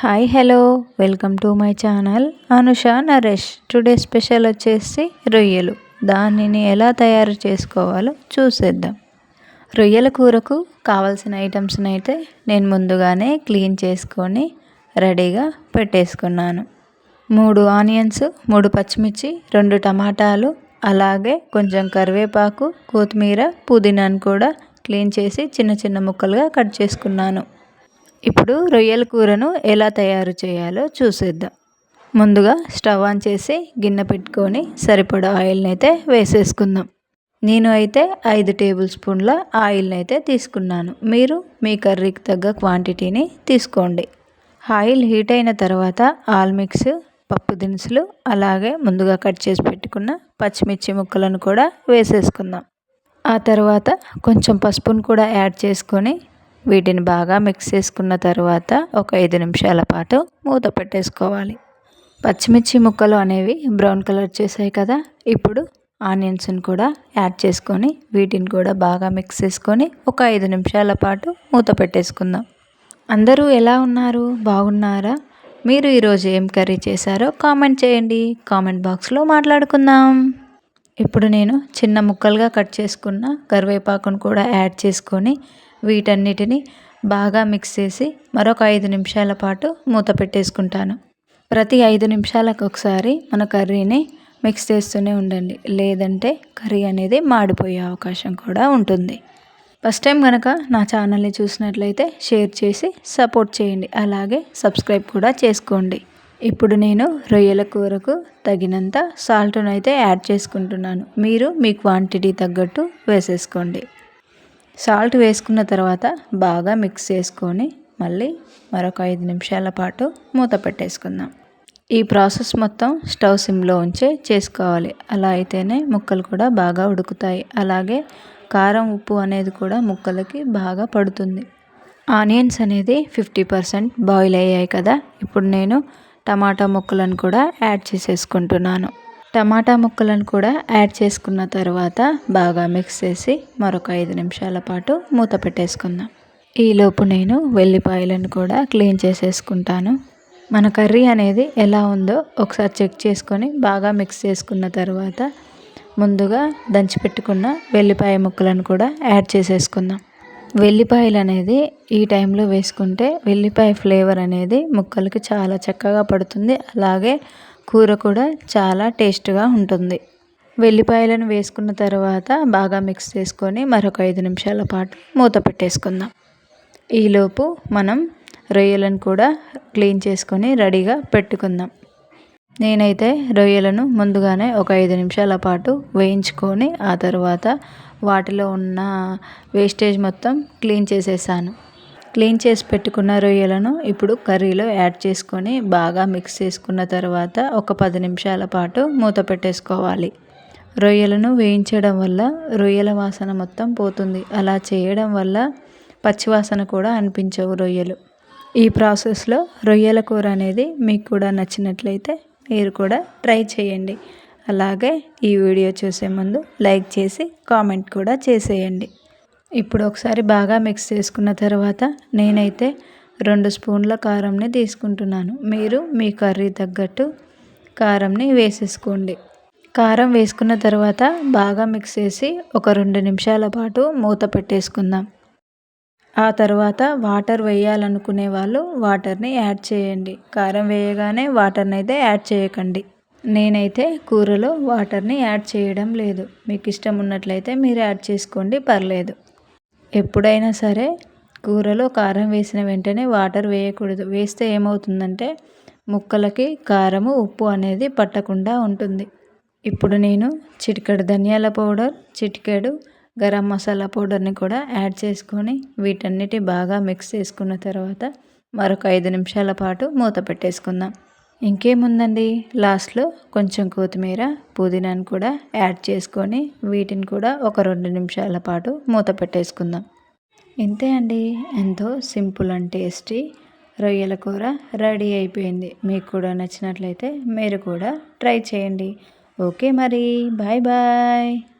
Hi hello welcome to my channel Anusha Naresh today special వచ్చేసి రొయ్యలు. దానిని ఎలా తయారు చేసుకోవాలో చూసేద్దాం. రొయ్యల కూరకు కావాల్సిన ఐటమ్స్ని అయితే నేను ముందుగానే క్లీన్ చేసుకొని రెడీగా పెట్టేసుకున్నాను. మూడు ఆనియన్స్ మూడు పచ్చిమిర్చి రెండు టమాటాలు అలాగే కొంచెం కరివేపాకు కొత్తిమీర పుదీనాను కూడా క్లీన్ చేసి చిన్న చిన్న ముక్కలుగా కట్ చేసుకున్నాను. ఇప్పుడు రొయ్యల కూరను ఎలా తయారు చేయాలో చూసేద్దాం. ముందుగా స్టవ్ ఆన్ చేసి గిన్నె పెట్టుకొని సరిపడా ఆయిల్ని అయితే వేసేసుకుందాం. నేను అయితే ఐదు టేబుల్ స్పూన్ల ఆయిల్ని అయితే తీసుకున్నాను. మీరు మీ కర్రీకి తగ్గ క్వాంటిటీని తీసుకోండి. ఆయిల్ హీట్ అయిన తర్వాత ఆల్ మిక్స్ పప్పు దినుసులు అలాగే ముందుగా కట్ చేసి పెట్టుకున్న పచ్చిమిర్చి ముక్కలను కూడా వేసేసుకుందాం. ఆ తర్వాత కొంచెం పసుపును కూడా యాడ్ చేసుకొని వీటిని బాగా మిక్స్ చేసుకున్న తర్వాత ఒక ఐదు నిమిషాల పాటు మూత పెట్టేసుకోవాలి. పచ్చిమిర్చి ముక్కలు అనేవి బ్రౌన్ కలర్ చేసాయి కదా ఇప్పుడు ఆనియన్స్ని కూడా యాడ్ చేసుకొని వీటిని కూడా బాగా మిక్స్ చేసుకొని ఒక ఐదు నిమిషాల పాటు మూత పెట్టేసుకుందాం. అందరూ ఎలా ఉన్నారు? బాగున్నారా? మీరు ఈరోజు ఏం కర్రీ చేశారో కామెంట్ చేయండి. కామెంట్ బాక్స్లో మాట్లాడుకుందాం. ఇప్పుడు నేను చిన్న ముక్కలుగా కట్ చేసుకున్న కరివేపాకును కూడా యాడ్ చేసుకొని వీటన్నిటిని బాగా మిక్స్ చేసి మరొక ఐదు నిమిషాల పాటు మూత పెట్టేసుకుంటాను. ప్రతి ఐదు నిమిషాలకు ఒకసారి మన కర్రీని మిక్స్ చేస్తూనే ఉండండి. లేదంటే కర్రీ అనేది మాడిపోయే అవకాశం కూడా ఉంటుంది. ఫస్ట్ టైం కనుక నా ఛానల్ని చూసినట్లయితే షేర్ చేసి సపోర్ట్ చేయండి. అలాగే సబ్స్క్రైబ్ కూడా చేసుకోండి. ఇప్పుడు నేను రొయ్యల కూరకు తగినంత సాల్ట్ను అయితే యాడ్ చేసుకుంటున్నాను. మీరు మీ క్వాంటిటీ తగ్గట్టు వేసేసుకోండి. సాల్ట్ వేసుకున్న తర్వాత బాగా మిక్స్ చేసుకొని మళ్ళీ మరొక ఐదు నిమిషాల పాటు మూత పెట్టేసుకుందాం. ఈ ప్రాసెస్ మొత్తం స్టవ్ సిమ్లో ఉంచే చేసుకోవాలి. అలా అయితేనే ముక్కలు కూడా బాగా ఉడుకుతాయి. అలాగే కారం ఉప్పు అనేది కూడా ముక్కలకి బాగా పడుతుంది. ఆనియన్స్ అనేది ఫిఫ్టీ పర్సెంట్ బాయిల్ అయ్యాయి కదా. ఇప్పుడు నేను టమాటా ముక్కలను కూడా యాడ్ చేసేసుకుంటున్నాను. టమాటా ముక్కలను కూడా యాడ్ చేసుకున్న తర్వాత బాగా మిక్స్ చేసి మరొక ఐదు నిమిషాల పాటు మూత పెట్టేసుకుందాం. ఈలోపు నేను వెల్లిపాయలను కూడా క్లీన్ చేసేసుకుంటాను. మన కర్రీ అనేది ఎలా ఉందో ఒకసారి చెక్ చేసుకొని బాగా మిక్స్ చేసుకున్న తర్వాత ముందుగా దంచిపెట్టుకున్న వెల్లిపాయ ముక్కలను కూడా యాడ్ చేసేసుకుందాం. వెల్లిపాయలు అనేది ఈ టైంలో వేసుకుంటే వెల్లిపాయ ఫ్లేవర్ అనేది ముక్కలకి చాలా చక్కగా పడుతుంది. అలాగే కూర కూడా చాలా టేస్ట్గా ఉంటుంది. వెల్లిపాయలను వేసుకున్న తర్వాత బాగా మిక్స్ చేసుకొని మరొక ఐదు నిమిషాల పాటు మూత పెట్టేసుకుందాం. ఈలోపు మనం రొయ్యలను కూడా క్లీన్ చేసుకొని రెడీగా పెట్టుకుందాం. నేనైతే రొయ్యలను ముందుగానే ఒక ఐదు నిమిషాల పాటు వేయించుకొని ఆ తర్వాత వాటిలో ఉన్న వేస్టేజ్ మొత్తం క్లీన్ చేసేసాను. క్లీన్ చేసి పెట్టుకున్న రొయ్యలను ఇప్పుడు కర్రీలో యాడ్ చేసుకొని బాగా మిక్స్ చేసుకున్న తర్వాత ఒక పది నిమిషాల పాటు మూత పెట్టేసుకోవాలి. రొయ్యలను వేయించడం వల్ల రొయ్యల వాసన మొత్తం పోతుంది. అలా చేయడం వల్ల పచ్చివాసన కూడా అనిపించవు రొయ్యలు. ఈ ప్రాసెస్లో రొయ్యల కూర అనేది మీకు కూడా నచ్చినట్లయితే మీరు కూడా ట్రై చేయండి. అలాగే ఈ వీడియో చూసే ముందు లైక్ చేసి కామెంట్ కూడా చేసేయండి. ఇప్పుడు ఒకసారి బాగా మిక్స్ చేసుకున్న తర్వాత నేనైతే రెండు స్పూన్ల కారంని తీసుకుంటున్నాను. మీరు మీ కర్రీ తగ్గట్టు కారంని వేసేసుకోండి. కారం వేసుకున్న తర్వాత బాగా మిక్స్ చేసి ఒక రెండు నిమిషాల పాటు మూత పెట్టేసుకుందాం. ఆ తర్వాత వాటర్ వేయాలనుకునే వాళ్ళు వాటర్ని యాడ్ చేయండి. కారం వేయగానే వాటర్ని అయితే యాడ్ చేయకండి. నేనైతే కూరలో వాటర్ని యాడ్ చేయడం లేదు. మీకు ఇష్టం ఉన్నట్లయితే మీరు యాడ్ చేసుకోండి పర్లేదు. ఎప్పుడైనా సరే కూరలో కారం వేసిన వెంటనే వాటర్ వేయకూడదు. వేస్తే ఏమవుతుందంటే ముక్కలకి కారము ఉప్పు అనేది పట్టకుండా ఉంటుంది. ఇప్పుడు నేను చిటికెడు ధనియాల పౌడర్ చిటికెడు గరం మసాలా పౌడర్ని కూడా యాడ్ చేసుకొని వీటన్నిటి బాగా మిక్స్ చేసుకున్న తర్వాత మరొక ఐదు నిమిషాల పాటు మూత పెట్టేసుకుందాం. ఇంకేముందండి? లాస్ట్లో కొంచెం కొత్తిమీర పుదీనాను కూడా యాడ్ చేసుకొని వీటిని కూడా ఒక రెండు నిమిషాల పాటు మూత పెట్టేసుకుందాం. ఇంతే అండి. ఎంతో సింపుల్ అండ్ టేస్టీ రొయ్యల కూర రెడీ అయిపోయింది. మీకు కూడా నచ్చినట్లయితే మీరు కూడా ట్రై చేయండి. ఓకే మరి. Bye bye.